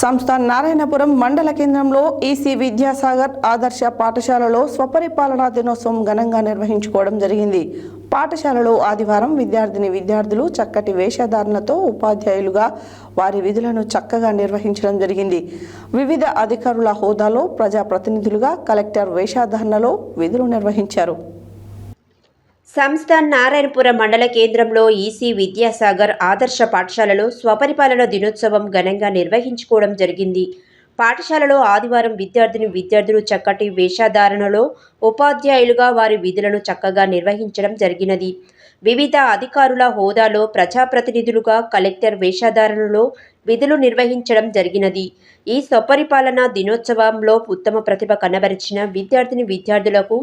సంస్థ నారాయణపురం మండల కేంద్రంలో ఈసీ విద్యాసాగర్ ఆదర్శ పాఠశాలలో స్వపరిపాలనా దినోత్సవం ఘనంగా నిర్వహించుకోవడం జరిగింది. పాఠశాలలో ఆదివారం విద్యార్థిని విద్యార్థులు చక్కటి వేషధారణతో ఉపాధ్యాయులుగా వారి విధులను చక్కగా నిర్వహించడం జరిగింది. వివిధ అధికారుల హోదాలో ప్రజాప్రతినిధులుగా కలెక్టర్ వేషధారణలో విధులు నిర్వహించారు. సంస్థ నారాయణపురం మండల కేంద్రంలో ఈసీ విద్యాసాగర్ ఆదర్శ పాఠశాలలో స్వపరిపాలన దినోత్సవం ఘనంగా నిర్వహించుకోవడం జరిగింది. పాఠశాలలో ఆదివారం విద్యార్థిని విద్యార్థులు చక్కటి వేషధారణలో ఉపాధ్యాయులుగా వారి విధులను చక్కగా నిర్వహించడం జరిగినది. వివిధ అధికారుల హోదాలో ప్రజాప్రతినిధులుగా కలెక్టర్ వేషధారణలో విధులు నిర్వహించడం జరిగినది. ఈ స్వపరిపాలన దినోత్సవంలో ఉత్తమ ప్రతిభ కనబరిచిన విద్యార్థిని విద్యార్థులకు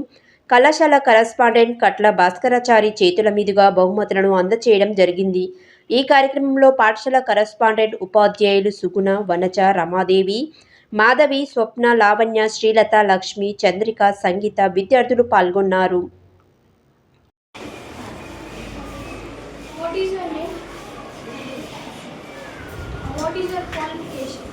కళాశాల కరస్పాండెంట్ కట్ల భాస్కరాచారి చేతుల మీదుగా బహుమతులను అందచేయడం జరిగింది ఈ కార్యక్రమంలో పాఠశాల కరస్పాండెంట్ ఉపాధ్యాయులు సుగుణ వనజ రమాదేవి మాధవి స్వప్న లావణ్య శ్రీలత లక్ష్మి చంద్రిక సంగీత విద్యార్థులు పాల్గొన్నారు What is your name? What is your qualification?